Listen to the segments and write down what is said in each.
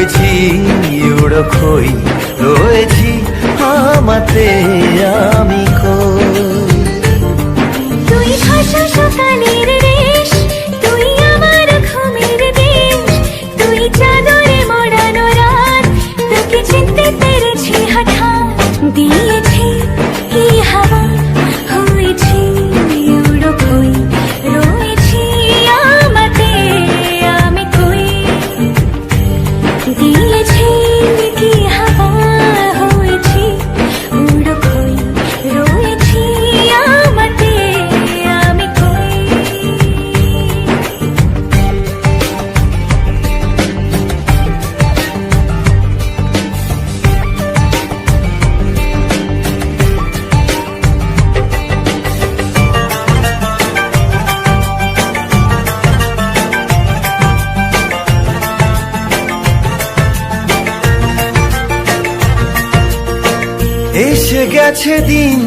হয়েছি উড়ো খই রয়েছি আমাতে আমি কই? তুই সকালের গেছে দিন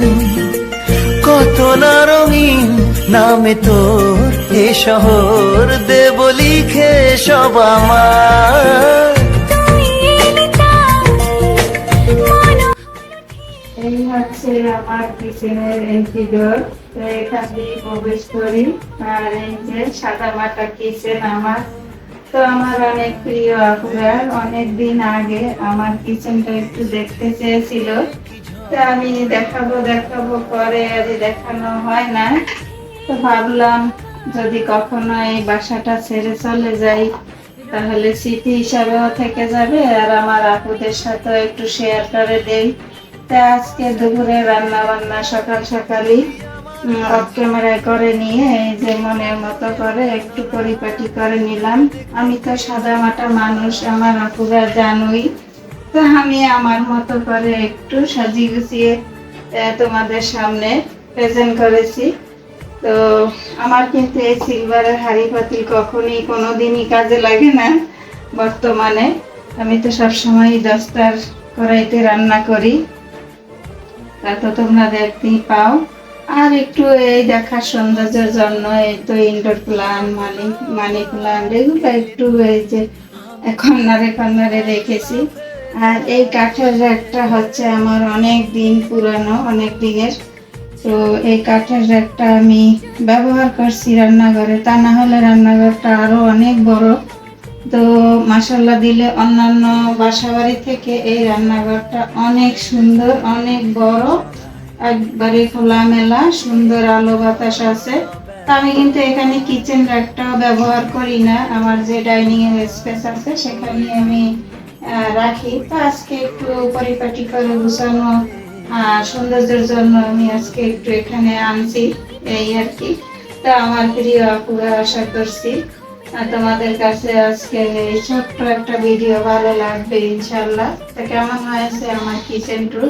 কত না রঙিন নামে তোর এ শহর দেব লিখে সব আমার। এই হচ্ছে আমার কিচেনের এন্ট্রি ডোর তো এখান দিয়ে প্রবেশ করি। আর এই যে সাদা মাটা কিচেন আমার। তো আমার অনেক প্রিয় আপুরার অনেক দিন আগে আমার কিচেনটা একটু দেখতে চেয়েছিল। আমি দেখাবো দেখাবো করে আর দেখানো হয় না। তো ভাবলাম যদি কখনো এই বাসাটা ছেড়ে চলে যাই, তাহলে স্মৃতি হিসাবেও থেকে যাবে আর আমার আপুদের সাথেও একটু শেয়ার করে দেই। তা আজকে দুপুরে রান্না বান্না সকাল সকালই অফ ক্যামেরায় করে নিয়ে এই যে মনের মতো করে একটু পরিপাটি করে নিলাম। আমি তো সাদা মাটা মানুষ, আমার আপুরা জানুই। তো আমি আমার মতো করে একটু সাজিয়ে গুছিয়ে তোমাদের সামনে প্রেজেন্ট করেছি। তো আমার কিন্তু এই সিলভারের হাড়ি পাতিল কখনই কোনো দিনই কাজে লাগে না বর্তমানে। আমি তো সবসময় দশটার কড়াইতে রান্না করি। তা তো তোমরা দেখতেই পাও। আর একটু এই দেখার সৌন্দর্যের জন্য এই তো indoor plant money money plant এগুলো একটু এই যে কর্নারে কর্নারে রেখেছি। আর এই কাঠের র্যাকটা হচ্ছে আমার অনেক দিন পুরানো, অনেক দিনের। তো এই কাঠের র্যাকটা আমি ব্যবহার করছি রান্নাঘরে। তা না হলে রান্নাঘরটা আরও অনেক বড়। তো মাসাল্লা দিলে অন্যান্য বাসাবাড়ি থেকে এই রান্নাঘরটা অনেক সুন্দর, অনেক বড়। একবারে খোলামেলা, সুন্দর আলো বাতাস আছে। তা আমি কিন্তু এখানে কিচেন র্যাকটাও ব্যবহার করি না। আমার যে ডাইনিং এর স্পেস আছে, সেখানে আমি রাখি। তো আজকে একটু পরিপাটি করে গুছানো সৌন্দর্যের জন্য আমি আজকে একটু এখানে আনছি, এই আর কি। তা আমার প্রিয় আপুরা আশা করছি তোমাদের কাছে আজকে এই ছোট্ট একটা ভিডিও ভালো লাগবে ইনশাল্লাহ তা কেমন হয়েছে আমার কিচেন ট্যুর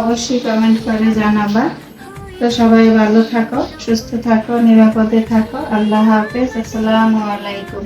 অবশ্যই কমেন্ট করে জানাবা। তো সবাই ভালো থাকো, সুস্থ থাকো, নিরাপদে থাকো। আল্লাহ হাফেজ, আসসালামু আলাইকুম।